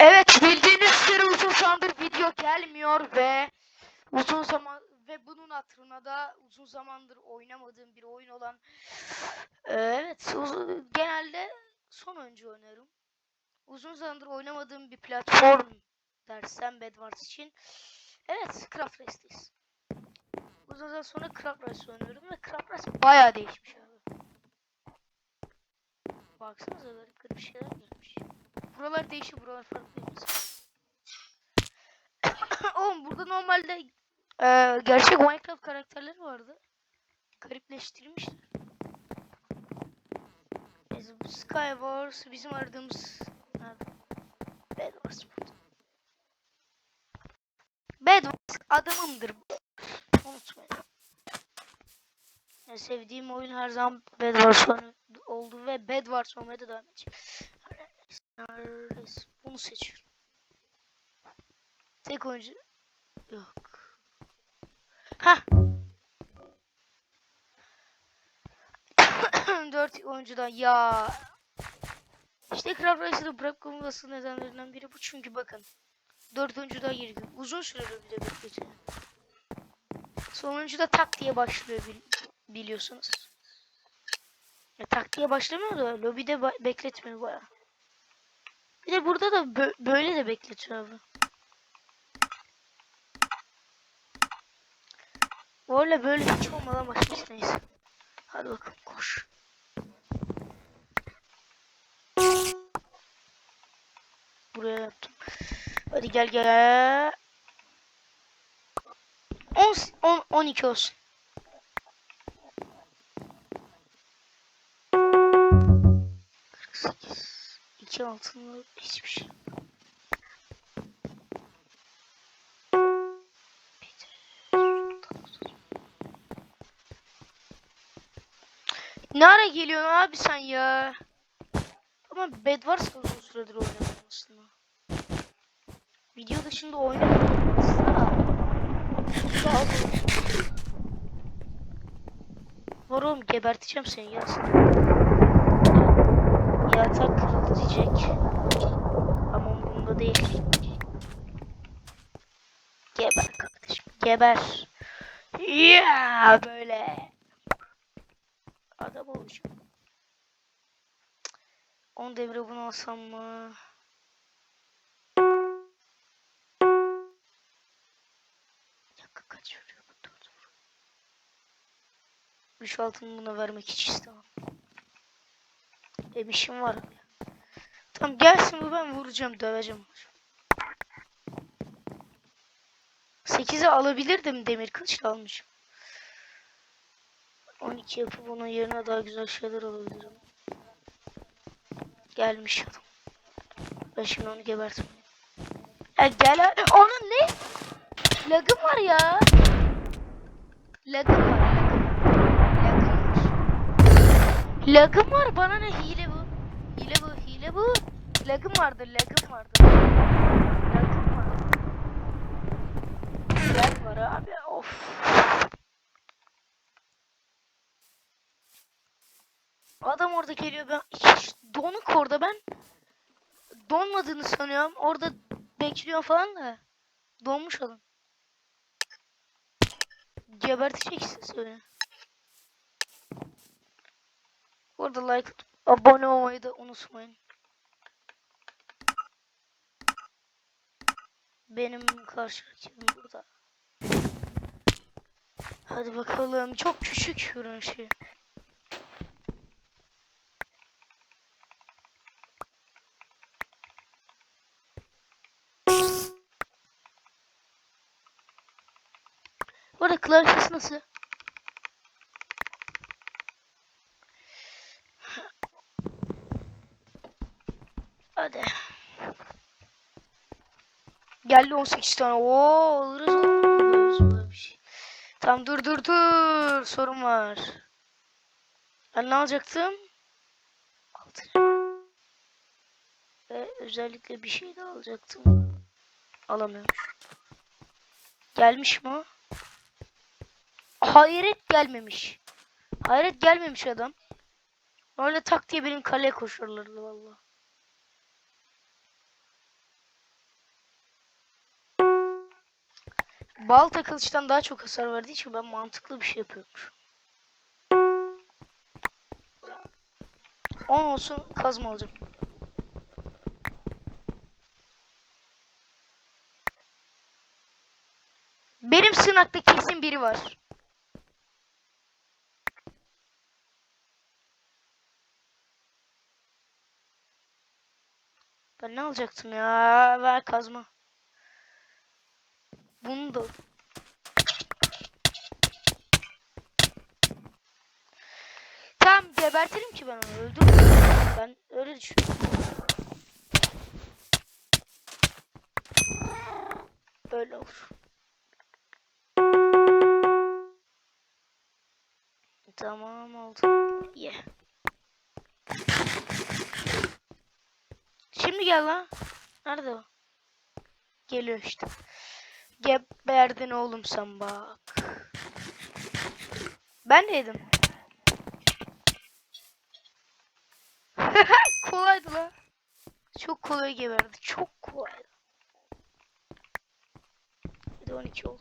Evet bildiğiniz üzere uzun zamandır video gelmiyor ve uzun zaman ve bunun hatırına da uzun zamandır oynamadığım bir oyun olan evet uz- genelde son oyuncu oynarım. Uzun zamandır oynamadığım bir platform dersem Bedwars için. Evet Craft Race'teyiz. Uzun zaman sonra Craft Race oynuyorum ve Craft Race bayağı değişmiş abi. Baksanıza garip garip şeyler gelmiş. Buralar değişiyor, buralar farklıymış. Oğlum burada normalde eee, gerçek Minecraft karakterleri vardı. Garipleştirmişler. Neyse bu Skywars bizim aradığımız nerede? Bedwars burada. Bedwars adamımdır. Unutmayın. En sevdiğim oyun her zaman Bedwars oldu ve Bedwars olmaya da devam edecek. Neredesin? Bunu seçiyorum. Tek oyuncu yok. Ha. Dört oyuncudan ya. İşte Craft Racer'ı bırakılması nedenlerinden biri bu çünkü bakın. Dört oyuncu daha giriyor. Uzun süreli bir de bekletiyor. Sonuncu da tak diye başlıyor bil- biliyorsunuz. Ya tak diye başlamıyor da lobide ba- bekletmiyor baya. Bir de burada da bö- böyle de bekletiyor abi. Böyle böyle hiç olmadan başlayacağız neyse. Hadi bakalım koş. Buraya yaptım. Hadi gel gel. 10 10 12 olsun. Sekiz. İki altınlı hiçbir şey. Ne ara geliyorsun abi sen ya? Ama Bedwars da uzun süredir oynamadım aslında. Video dışında oynamadım aslında. Var geberteceğim seni ya. Yatak kırıldı diyecek. Ama umurumda değil. Geber kardeşim. Geber. Ya böyle. Adam olacağım. 10 devre bunu alsam mı? Dakika kaç veriyor bu? 4 veriyor. 3 altını buna vermek hiç istemem. Benim işim var. Tamam gelsin bu ben vuracağım döveceğim. 8'e alabilirdim demir kılıçla almışım. 12 yapıp onun yerine daha güzel şeyler alabilirim. Gelmiş adam. Ben şimdi onu gebertmeyeyim. Ya gel Onun ne? Lagım var ya. Lagım var. Lagım var. Lagım var. Bana ne hile bu? Hile Hile bu. Lagım vardı. Lagım vardı. Lagım var. Lag var abi. Of. Adam orada geliyor ben hiç donuk orada ben donmadığını sanıyorum. Orada bekliyor falan da donmuş adam. Geberteceksin seni. Bu arada like abone olmayı da unutmayın. Benim karşı rakibim burada. Hadi bakalım. Çok küçük ürün şey. Bu arada klavyesi nasıl? Hadi. Geldi 18 tane. Oo, alırız alırız bir şey. Tamam dur dur dur. Sorun var. Ben ne alacaktım? Altın. Ve özellikle bir şey daha alacaktım. Alamıyorum. Gelmiş mi? Hayret gelmemiş. Hayret gelmemiş adam. Öyle tak diye benim kaleye koşarlardı valla. Balta kılıçtan daha çok hasar verdiği için ben mantıklı bir şey yapıyormuş. 10 olsun kazma alacağım. Benim sığınakta kesin biri var. Ben ne alacaktım ya? Ver kazma. Bunu Tamam gebertirim ki ben onu öldürürüm. Ben öyle düşünüyorum. Böyle olur. Tamam oldu. Ye. Şimdi gel lan. Nerede o? Geliyor işte. Geberdin oğlum sen bak. Ben de yedim. Kolaydı lan. Çok kolay geberdi. Çok kolay. Bir de 12 ol.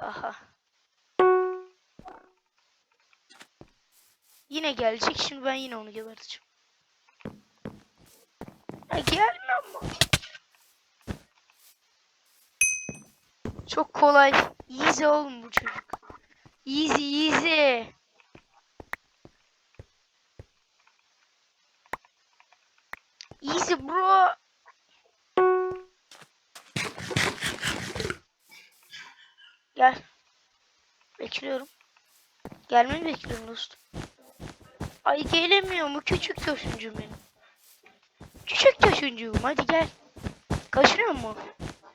Aha. Yine gelecek. Şimdi ben yine onu geberteceğim. Ha, gelme ama. Çok kolay. Easy oğlum bu çocuk. Easy easy. Easy bro. Gel. Bekliyorum. Gelmeni bekliyorum dostum. Ay gelemiyor mu küçük taşıncım benim. Küçük taşıncığım hadi gel. Kaçırıyor mu?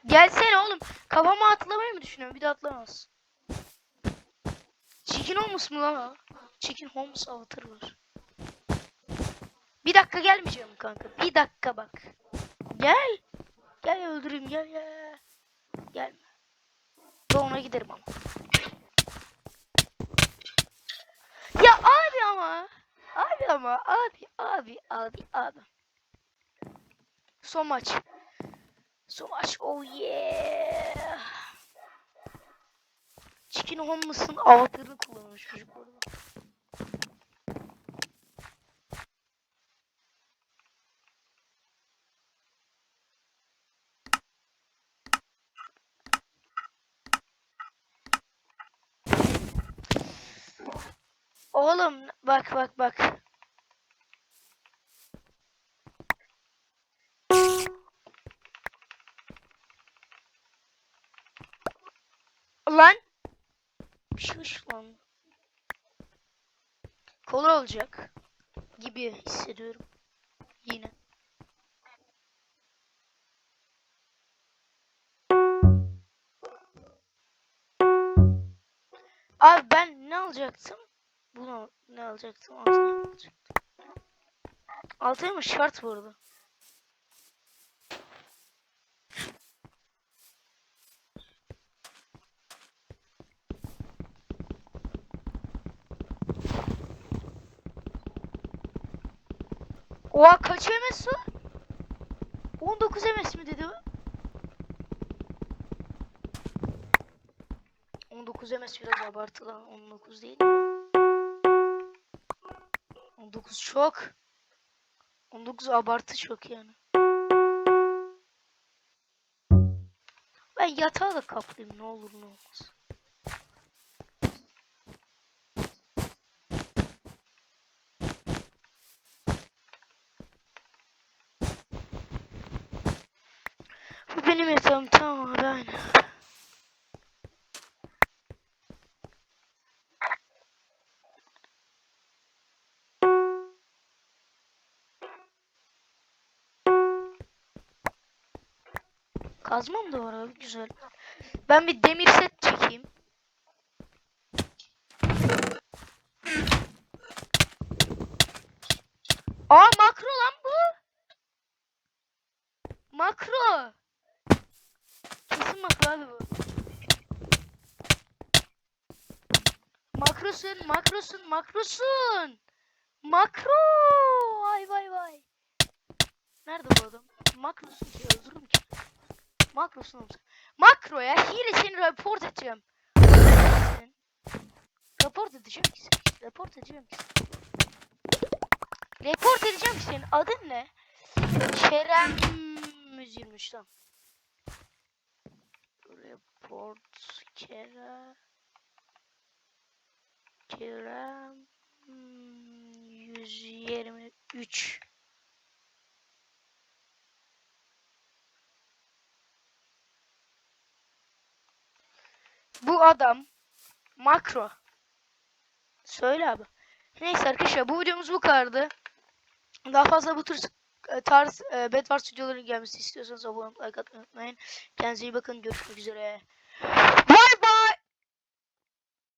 Gelsene oğlum. Kafama atlamayı mı düşünüyorum? Bir de atlamaz. Chicken Holmes mu lan o? Chicken Holmes avatar var. Bir dakika gelmeyeceğim kanka. Bir dakika bak. Gel. Gel öldüreyim gel gel. Gelme. Sonra giderim ama. Ya abi ama. Abi ama abi abi abi abi. Son maç. Son maç. Oh yeah. Chicken Holmes'ın avatarını kullanmış çocuk bu arada. Oğlum bak bak bak. Lan. Şuş lan. Kolay olacak gibi hissediyorum. Yine. Abi ben ne alacaktım? Bunu ne alacaktım? Altına mı alacaktım? Altına mı şart bu? Oha kaç MS o? 19 MS mi dedi o? 19 MS biraz abartı lan. 19 değil mi? 19 çok. 19 abartı çok yani. Ben yatağı da kaplayayım ne olur ne olmaz. Benim yatağım tamam abi aynen. Kazmam da var abi güzel. Ben bir demir set çekeyim. Aa makro lan bu. Makro. Kesin makro abi bu. Makrosun, makrosun, makrosun. Makro. Vay vay vay. Nerede bu adam? Makrosun ki öldürürüm ki. Makrosun olsun. Makroya hile seni report edeceğim. Report edeceğim ki seni. Report edeceğim ki seni. Report edeceğim ki senin. Adın ne? Kerem 123 tamam. Report Kerem Kerem hmm, 123 Bu adam makro. Söyle abi. Neyse arkadaşlar bu videomuz bu kadardı. Daha fazla bu tür e, tarz e, Bedwars stüdyoların gelmesi istiyorsanız abone olmayı like atmayı unutmayın. Kendinize iyi bakın. Görüşmek üzere.